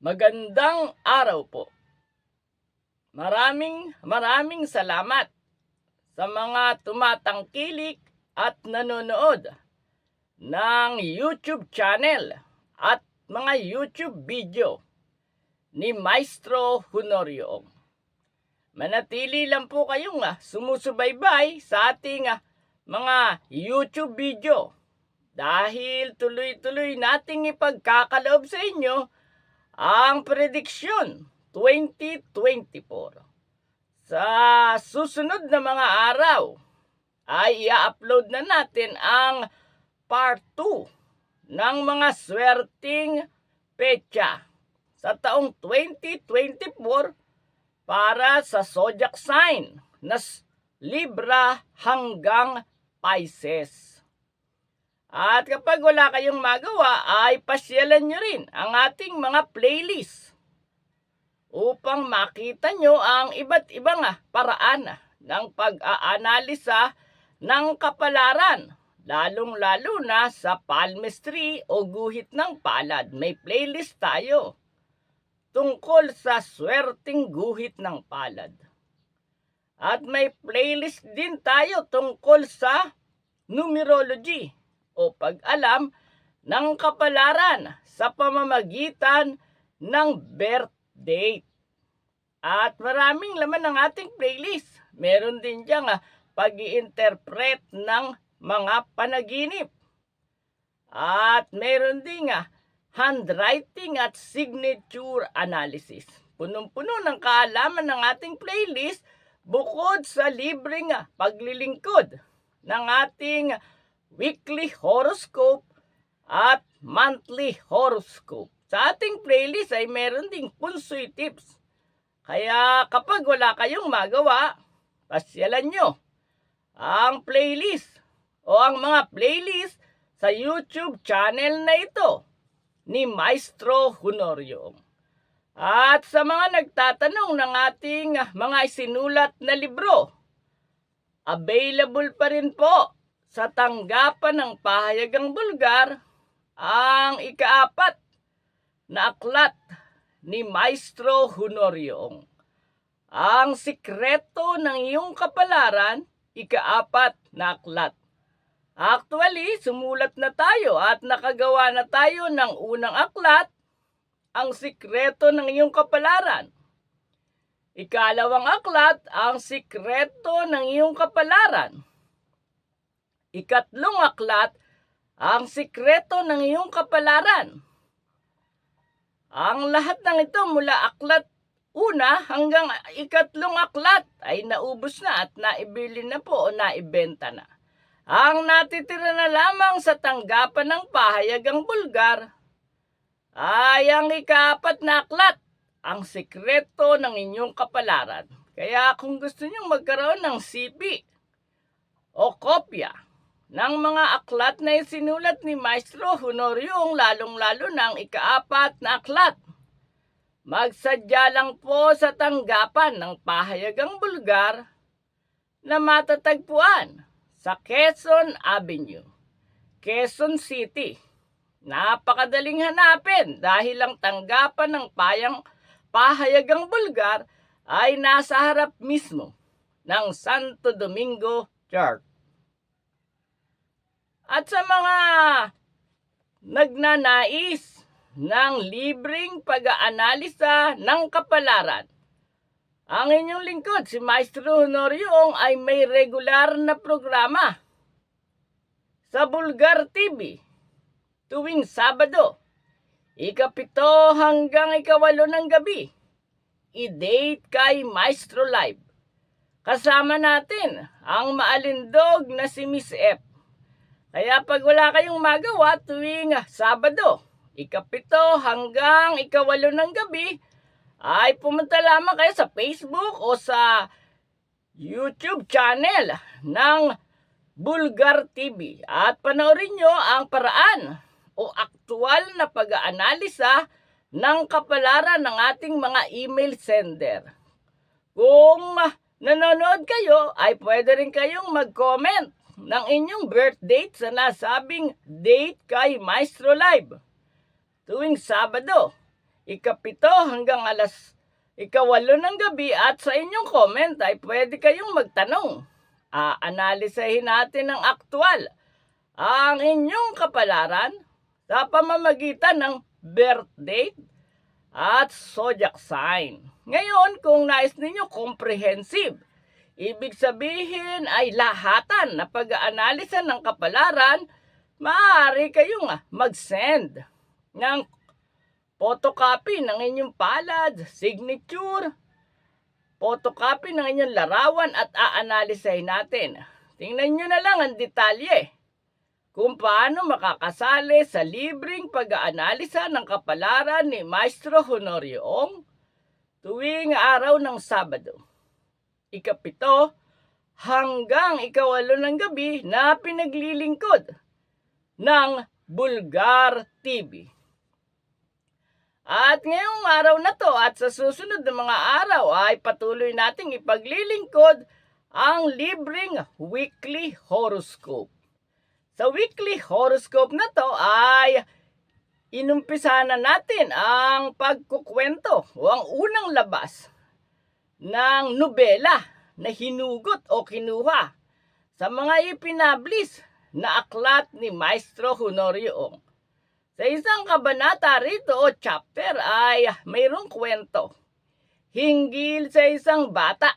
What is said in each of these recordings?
Magandang araw po. Maraming maraming salamat sa mga tumatangkilik at nanonood ng YouTube channel at mga YouTube video ni Maestro Honorio. Manatili lang po kayong ah, sumusubaybay sa ating ah, mga YouTube video dahil tuloy-tuloy nating ipagkakaloob sa inyo ang prediksyon 2024. Sa susunod na mga araw ay i-upload na natin ang part 2 ng mga swerting pecha sa taong 2024 para sa zodiac sign na Libra hanggang Pisces. At kapag wala kayong magawa, ay pasyalan nyo rin ang ating mga playlist upang makita nyo ang iba't ibang ah, paraan ah, ng pag-aanalisa ng kapalaran, lalong-lalo na sa palmistry o guhit ng palad. May playlist tayo tungkol sa swerting guhit ng palad. At may playlist din tayo tungkol sa numerology o pag-alam ng kapalaran sa pamamagitan ng birth date. At maraming laman ng ating playlist. Meron din diyang ah, pag interpret ng mga panaginip. At meron din ah, handwriting at signature analysis. Punong-puno ng kaalaman ng ating playlist bukod sa libreng ah, paglilingkod ng ating weekly horoscope at monthly horoscope. Sa ating playlist ay meron ding punsoy tips. Kaya kapag wala kayong magawa, pasyalan nyo ang playlist o ang mga playlist sa YouTube channel na ito ni Maestro Honorio. At sa mga nagtatanong ng ating mga isinulat na libro, available pa rin po sa tanggapan ng pahayagang Bulgar ang ikaapat na aklat ni Maestro Honorio. Ang sikreto ng iyong kapalaran, ikaapat na aklat. Actually, sumulat na tayo at nakagawa na tayo ng unang aklat, ang sikreto ng iyong kapalaran. Ikalawang aklat, ang sikreto ng iyong kapalaran. Ikatlong aklat, ang sikreto ng iyong kapalaran. Ang lahat ng ito mula aklat una hanggang ikatlong aklat ay naubos na at naibili na po o naibenta na. Ang natitira na lamang sa tanggapan ng pahayagang Bulgar ay ang ikaapat na aklat, ang sikreto ng inyong kapalaran. Kaya kung gusto nyong magkaroon ng CP o kopya ng mga aklat na isinulat ni Maestro Honorio, lalong-lalo ang ikaapat na aklat, magsadya lang po sa tanggapan ng pahayagang Bulgar na matatagpuan sa Quezon Avenue, Quezon City. Napakadaling hanapin dahil ang tanggapan ng payang pahayagang Bulgar ay nasa harap mismo ng Santo Domingo Church. At sa mga nagnanais ng libreng pag-aanalisa ng kapalaran, ang inyong lingkod, si Maestro Honorio, ay may regular na programa sa Bulgar TV tuwing Sabado, ikapito hanggang ikawalo ng gabi. I-date kay Maestro Live. Kasama natin ang maalindog na si Miss F. Kaya pag wala kayong magawa tuwing Sabado, ikapito hanggang ikawalo ng gabi, ay pumunta lamang kayo sa Facebook o sa YouTube channel ng Bulgar TV at panoorin nyo ang paraan o aktual na pag-aanalisa ng kapalaran ng ating mga email sender. Kung nanonood kayo, ay pwede rin kayong mag-comment ng inyong birth date sa nasabing date kay Maestro Live tuwing Sabado, ikapito hanggang alas ikawalo ng gabi at sa inyong comment ay pwede kayong magtanong. Aanalisahin natin ng aktwal ang inyong kapalaran sa pamamagitan ng birth date at zodiac sign. Ngayon, kung nais ninyo comprehensive, ibig sabihin ay lahatan na pag-aanalisa ng kapalaran, maaari kayong ah, mag-send ng photocopy ng inyong palad, signature, photocopy ng inyong larawan at aanalisahin natin. Tingnan nyo na lang ang detalye kung paano makakasali sa libreng pag-aanalisa ng kapalaran ni Maestro Honorio Ong tuwing araw ng Sabado. Ikapito hanggang ikawalo ng gabi na pinaglilingkod ng Bulgar TV. At ngayong araw na to at sa susunod na mga araw ay patuloy nating ipaglilingkod ang libreng weekly horoscope. Sa weekly horoscope na to ay inumpisa na natin ang pagkukwento o ang unang labas ng nobela na hinugot o kinuha sa mga ipinablis na aklat ni Maestro Honorio Ong. Sa isang kabanata rito o chapter ay mayroong kwento hinggil sa isang bata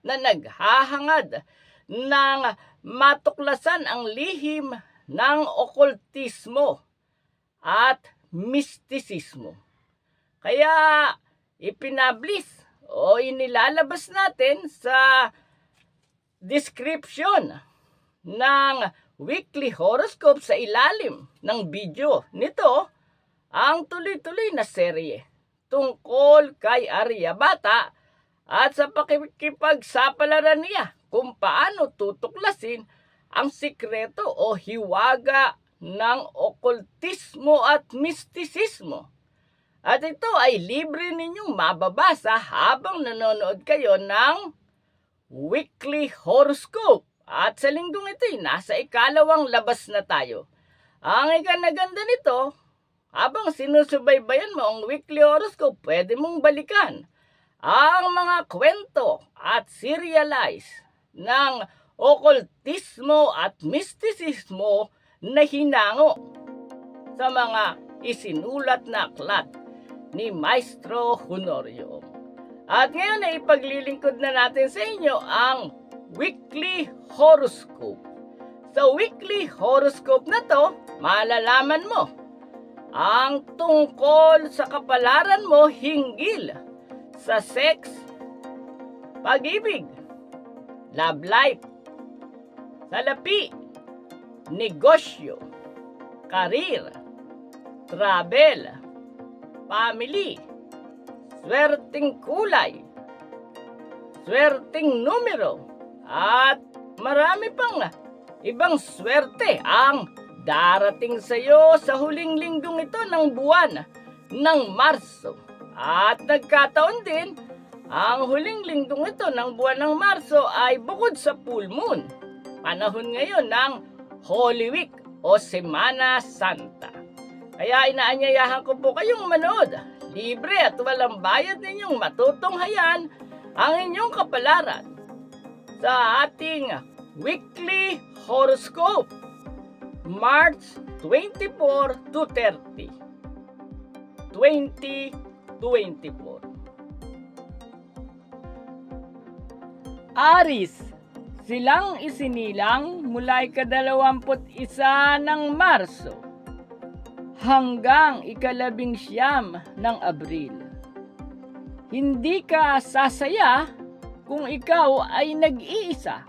na naghahangad ng matuklasan ang lihim ng okultismo at mistisismo. Kaya ipinablis o inilalabas natin sa description ng weekly horoscope sa ilalim ng video nito ang tuloy-tuloy na serye tungkol kay Aryabata at sa pakikipagsapalaran niya kung paano tutuklasin ang sikreto o hiwaga ng okultismo at mistisismo. At ito ay libre ninyong mababasa habang nanonood kayo ng weekly horoscope. At sa linggong ito, ay nasa ikalawang labas na tayo. Ang ikanaganda nito, habang sinusubaybayan mo ang weekly horoscope, pwede mong balikan ang mga kwento at serialize ng okultismo at mistisismo na hinango sa mga isinulat na aklat ni Maestro Honorio. At ngayon ay ipaglilingkod na natin sa inyo ang weekly horoscope. Sa weekly horoscope na to, malalaman mo ang tungkol sa kapalaran mo hinggil sa sex, pag-ibig, love life, salapi, negosyo, karir, travel, family, swerteng kulay, swerteng numero, at marami pang ibang swerte ang darating sa iyo sa huling linggong ito ng buwan ng Marso. At nagkataon din, ang huling linggong ito ng buwan ng Marso ay bukod sa full moon. Panahon ngayon ng Holy Week o Semana Santa. Kaya inaanyayahan ko po kayong manood. Libre at walang bayad ninyong matutunghayan ang inyong kapalaran sa ating weekly horoscope March 24 to 30 2024 Aris Silang isinilang mula ikadalawamput isa ng Marso hanggang ikalabing siyam ng Abril. Hindi ka sasaya kung ikaw ay nag-iisa.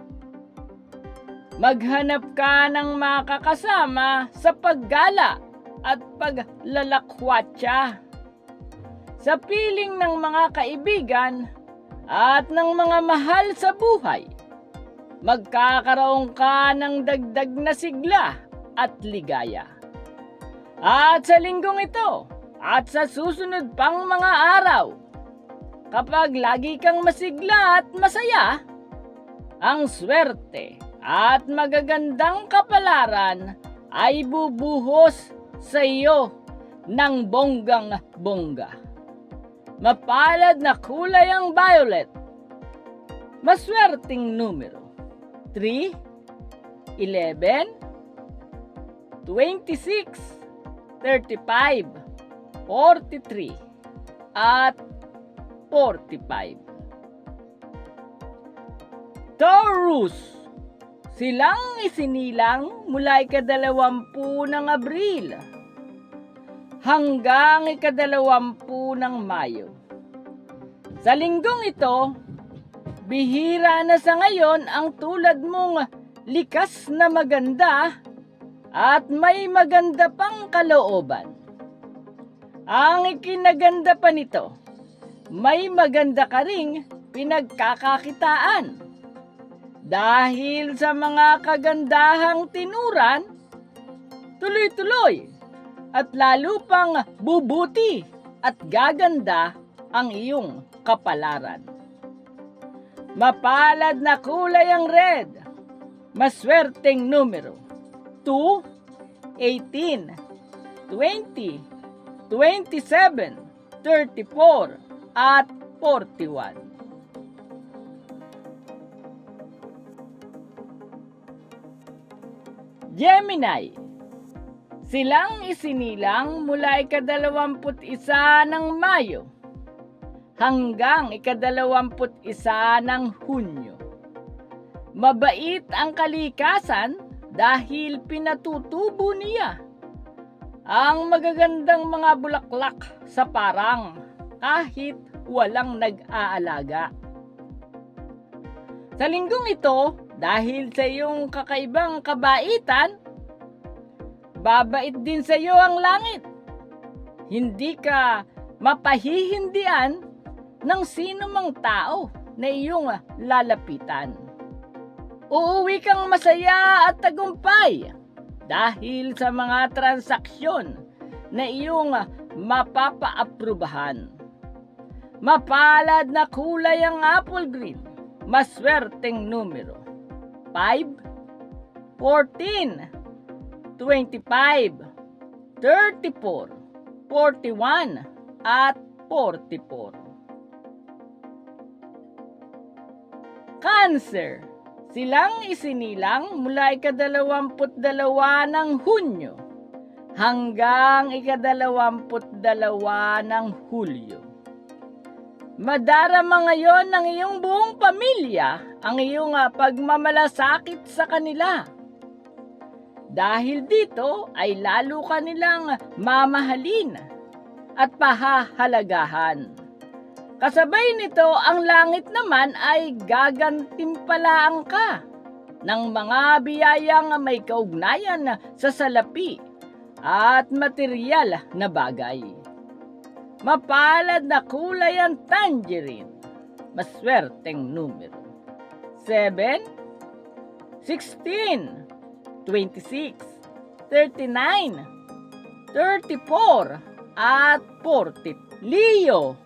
Maghanap ka ng makakasama sa paggala at paglalakwatsa. Sa piling ng mga kaibigan at ng mga mahal sa buhay, magkakaroon ka ng dagdag na sigla at ligaya. At sa linggong ito, at sa susunod pang mga araw, kapag lagi kang masigla at masaya, ang swerte at magagandang kapalaran ay bubuhos sa iyo ng bonggang bongga. Mapalad na kulay ang violet. Maswerteng numero. 3, 11, 26, 35, 43, at 45. Taurus Silang isinilang mula ikadalawampu ng Abril hanggang ikadalawampu ng Mayo. Sa linggong ito, bihira na sa ngayon ang tulad mong likas na maganda at may maganda pang kalooban. Ang ikinaganda pa nito, may maganda ka ring pinagkakakitaan. Dahil sa mga kagandahang tinuran, tuloy-tuloy at lalo pang bubuti at gaganda ang iyong kapalaran. Mapalad na kulay ang red, maswerteng numero 2, 18, 20, 27, 34, at 41. Gemini Silang isinilang mula ikadalawamput isa ng Mayo hanggang ikadalawamput isa ng Hunyo. Mabait ang kalikasan dahil pinatutubo niya ang magagandang mga bulaklak sa parang kahit walang nag-aalaga. Sa linggong ito, dahil sa iyong kakaibang kabaitan, babait din sa iyo ang langit. Hindi ka mapahihindian ng sino mang tao na iyong lalapitan. Uuwi kang masaya at tagumpay dahil sa mga transaksyon na iyong mapapa-aprubahan. Mapalad na kulay ang apple green, maswerteng numero. 5, 14, 25, 34, 41, at 44. Cancer. Silang isinilang mula ikadalawamput dalawa ng Hunyo hanggang ikadalawamput dalawa ng Hulyo. Madarama ngayon ng iyong buong pamilya ang iyong ah, pagmamalasakit sa kanila. Dahil dito ay lalo kanilang mamahalin at pahahalagahan. Kasabay nito, ang langit naman ay gagantimpalaan ka ng mga biyayang may kaugnayan sa salapi at material na bagay. Mapalad na kulay ang tangerine. Maswerteng numero. 7, 16, 26, 39, 34, at 40. Leo,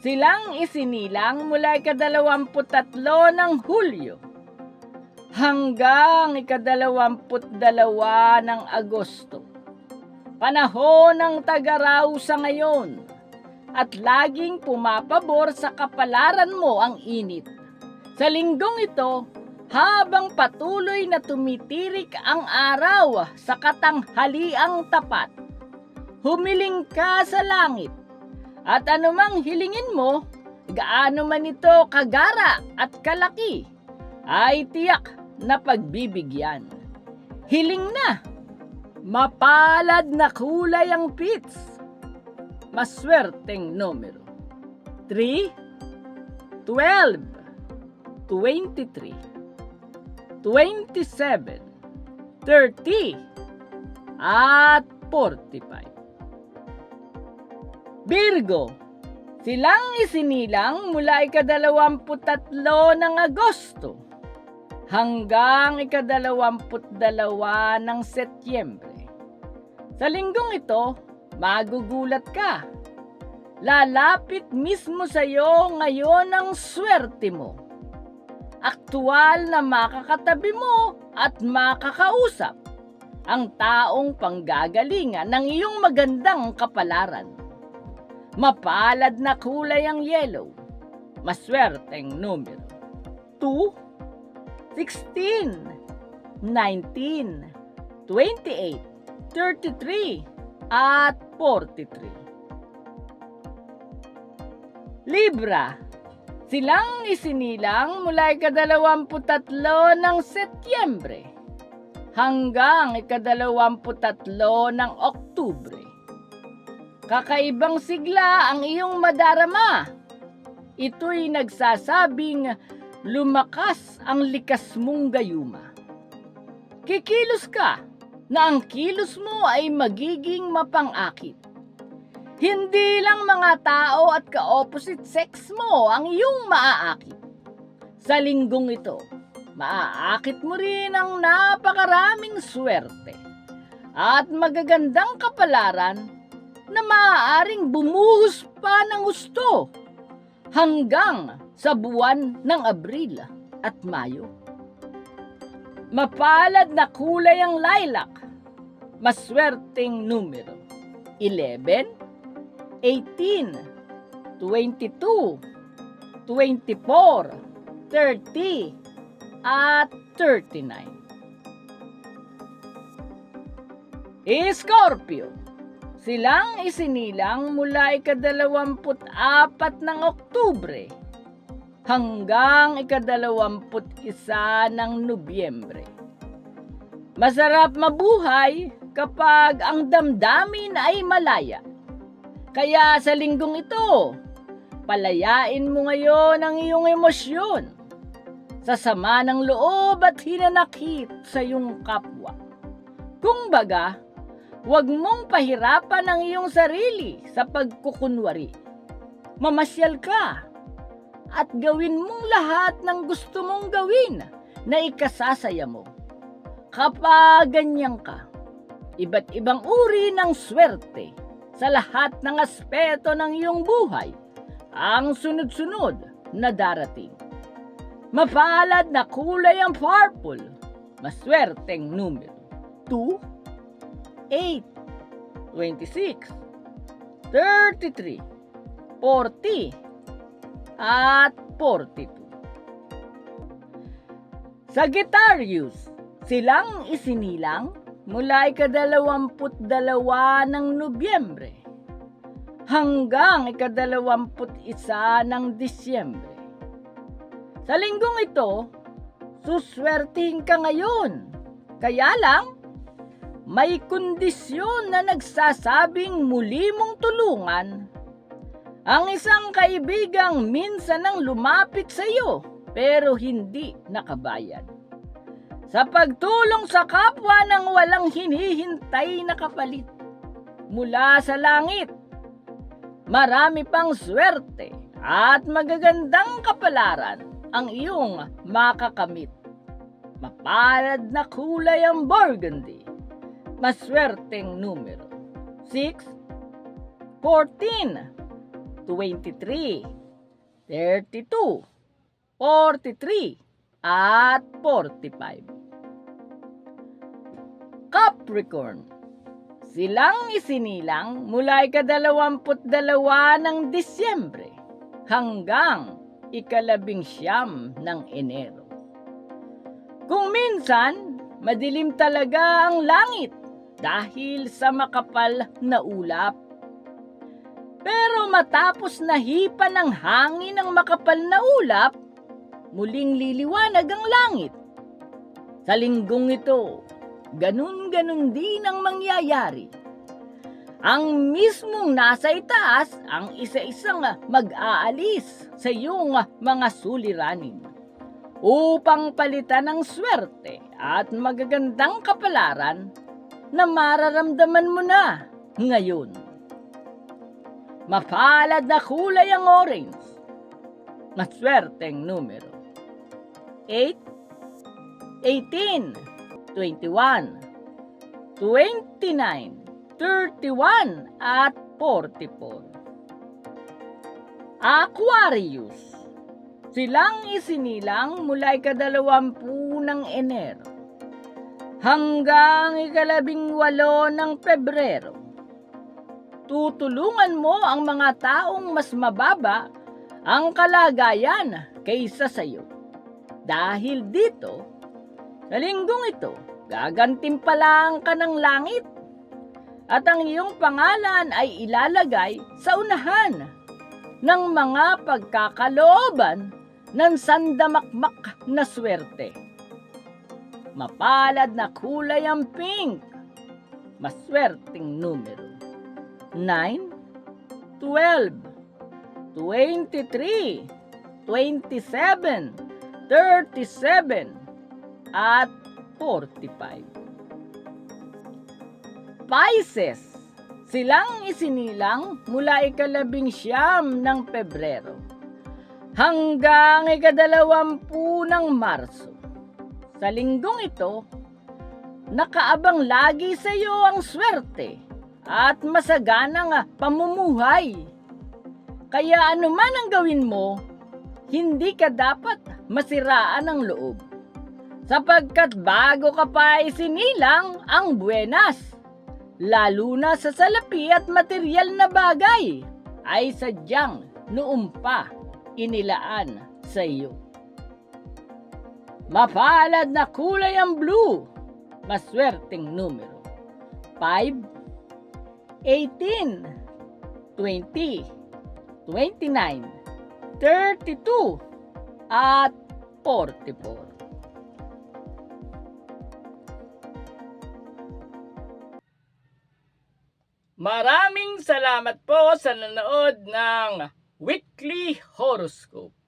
silang isinilang mula ikadalawamput ng Hulyo hanggang ikadalawamput dalawa ng Agosto. Panahon ng tagaraw sa ngayon at laging pumapabor sa kapalaran mo ang init. Sa linggong ito, habang patuloy na tumitirik ang araw sa katanghaliang tapat, humiling ka sa langit at anumang hilingin mo, gaano man ito kagara at kalaki, ay tiyak na pagbibigyan. Hiling na! Mapalad na kulay ang pits maswerteng numero. 3, 12, 23, 27, 30, at 45. Virgo, silang isinilang mula ikadalawamput tatlo ng Agosto hanggang ikadalawamput dalawa ng Setyembre. Sa linggong ito, magugulat ka. Lalapit mismo sa iyo ngayon ang swerte mo. Aktual na makakatabi mo at makakausap. ang taong panggagalingan ng iyong magandang kapalaran. Mapalad na kulay ang yellow. Maswerteng numero. 2, 16, 19, 28, 33, at 43. Libra, silang isinilang mula ikadalawamputatlo ng Setyembre hanggang ikadalawamputatlo ng Oktubre. Kakaibang sigla ang iyong madarama. Ito'y nagsasabing lumakas ang likas mong gayuma. Kikilos ka na ang kilos mo ay magiging mapangakit. Hindi lang mga tao at ka-opposite sex mo ang iyong maaakit. Sa linggong ito, maaakit mo rin ang napakaraming swerte at magagandang kapalaran na maaaring bumuhos pa ng gusto hanggang sa buwan ng Abril at Mayo. Mapalad na kulay ang lilac, maswerteng numero 11, 18, 22, 24, 30, at 39. Scorpio, silang isinilang mula ikadalawamput apat ng Oktubre hanggang ikadalawamput isa ng Nobyembre. Masarap mabuhay kapag ang damdamin ay malaya. Kaya sa linggong ito, palayain mo ngayon ang iyong emosyon sa sama ng loob at hinanakit sa iyong kapwa. Kung baga, huwag mong pahirapan ang iyong sarili sa pagkukunwari. Mamasyal ka at gawin mong lahat ng gusto mong gawin na ikasasaya mo. Kapag ganyan ka, iba't ibang uri ng swerte sa lahat ng aspeto ng iyong buhay ang sunod-sunod na darating. Mapalad na kulay ang purple, maswerteng numero 2, 8, 26, 33, 40, at 42. Sagittarius, silang isinilang mula ikadalawamput dalawa ng Nobyembre hanggang ikadalawamput isa ng Disyembre. Sa linggong ito, suswertihin ka ngayon. Kaya lang, may kondisyon na nagsasabing muli mong tulungan ang isang kaibigang minsan nang lumapit sa iyo pero hindi nakabayad. Sa pagtulong sa kapwa ng walang hinihintay na kapalit mula sa langit, marami pang swerte at magagandang kapalaran ang iyong makakamit. Mapalad na kulay ang burgundy, maswerteng numero 6, 14, 23, 32, 43, at 45. Capricorn, silang isinilang mula ikadalawamput dalawa ng Disyembre hanggang ikalabing siyam ng Enero. Kung minsan, madilim talaga ang langit dahil sa makapal na ulap. Pero matapos nahipa ng hangin ang makapal na ulap, muling liliwanag ang langit. Sa linggong ito, ganun-ganun din ang mangyayari. Ang mismong nasa itaas ang isa-isang mag-aalis sa iyong mga suliranin upang palitan ng swerte at magagandang kapalaran na mararamdaman mo na ngayon. Mapalad na kulay ang orange. Maswerteng numero. 8, 18, 21, 29, 31, at 44. Aquarius. Silang isinilang mula ikadalawampu ng Enero hanggang ikalabing walo ng Pebrero. Tutulungan mo ang mga taong mas mababa ang kalagayan kaysa sa iyo. Dahil dito, sa linggong ito, gagantimpalaan ka ng langit at ang iyong pangalan ay ilalagay sa unahan ng mga pagkakalooban ng sandamakmak na swerte. Mapalad na kulay ang pink, maswerteng numero. 9, 12, 23, 27, 37, at 45. Pisces, silang isinilang mula ikalabing siyam ng Pebrero hanggang ikadalawampu ng Marso. Sa linggong ito, nakaabang lagi sa iyo ang swerte at masaganang pamumuhay. Kaya anuman ang gawin mo, hindi ka dapat masiraan ng loob. Sapagkat bago ka pa isinilang ang buenas, lalo na sa salapi at material na bagay, ay sadyang noong pa inilaan sa iyo. Mapalad na kulay ang blue, maswerteng numero. 5, 18, 20, 29, 32, at 44. Maraming salamat po sa nanood ng Weekly Horoscope.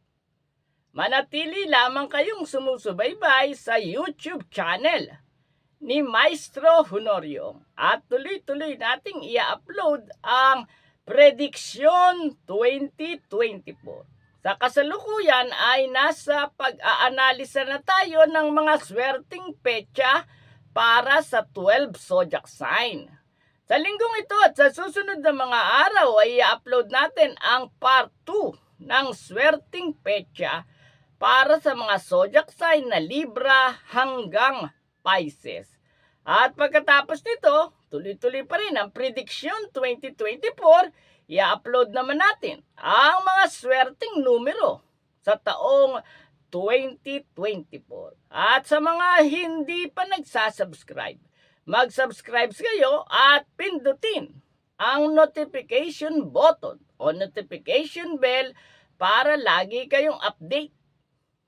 Manatili lamang kayong sumusubaybay sa YouTube channel ni Maestro Honorio at tuloy-tuloy nating i-upload ang Prediksyon 2024. Sa kasalukuyan ay nasa pag-aanalisa na tayo ng mga swerting petsa para sa 12 zodiac sign. Sa linggong ito at sa susunod na mga araw ay i-upload natin ang part 2 ng swerting petsa para sa mga zodiac sign na Libra hanggang Pisces. At pagkatapos nito, tuloy-tuloy pa rin ang Prediction 2024, i-upload naman natin ang mga swerting numero sa taong 2024. At sa mga hindi pa nagsasubscribe, mag-subscribe kayo at pindutin ang notification button o notification bell para lagi kayong update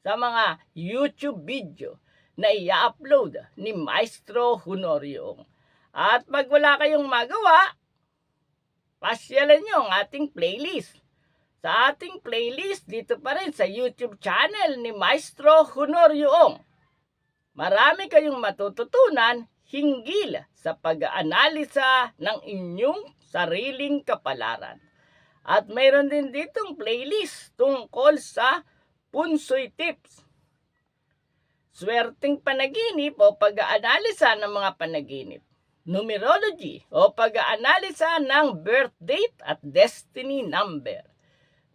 sa mga YouTube video na i-upload ni Maestro Honorio. At pag wala kayong magawa, pasyalan nyo ang ating playlist. Sa ating playlist dito pa rin sa YouTube channel ni Maestro Honorio. Marami kayong matututunan hinggil sa pag-aanalisa ng inyong sariling kapalaran. At mayroon din ditong playlist tungkol sa punsoy tips. Swerting panaginip o pag-aanalisa ng mga panaginip. Numerology o pag-aanalisa ng birth date at destiny number.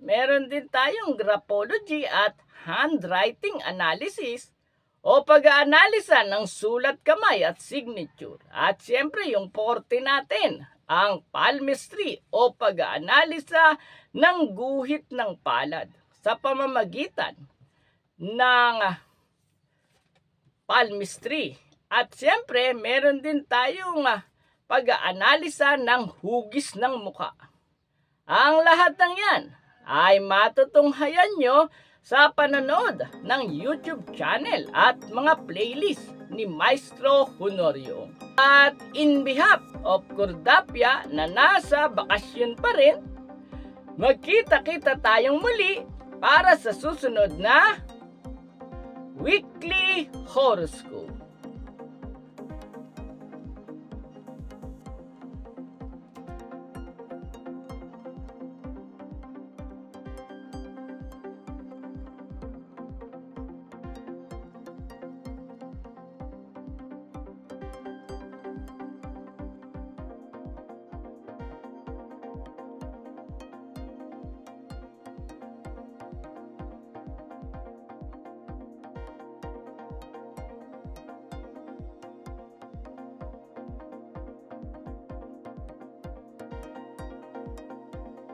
Meron din tayong graphology at handwriting analysis o pag-aanalisa ng sulat kamay at signature. At siyempre yung forte natin, ang palmistry o pag-aanalisa ng guhit ng palad sa pamamagitan ng palmistry. At siyempre, meron din tayong ah, pag-aanalisa ng hugis ng muka. Ang lahat ng yan ay matutunghayan nyo sa panonood ng YouTube channel at mga playlist ni Maestro Honorio. At in behalf of Cordapia na nasa bakasyon pa rin, magkita-kita tayong muli para sa susunod na Weekly Horoscope.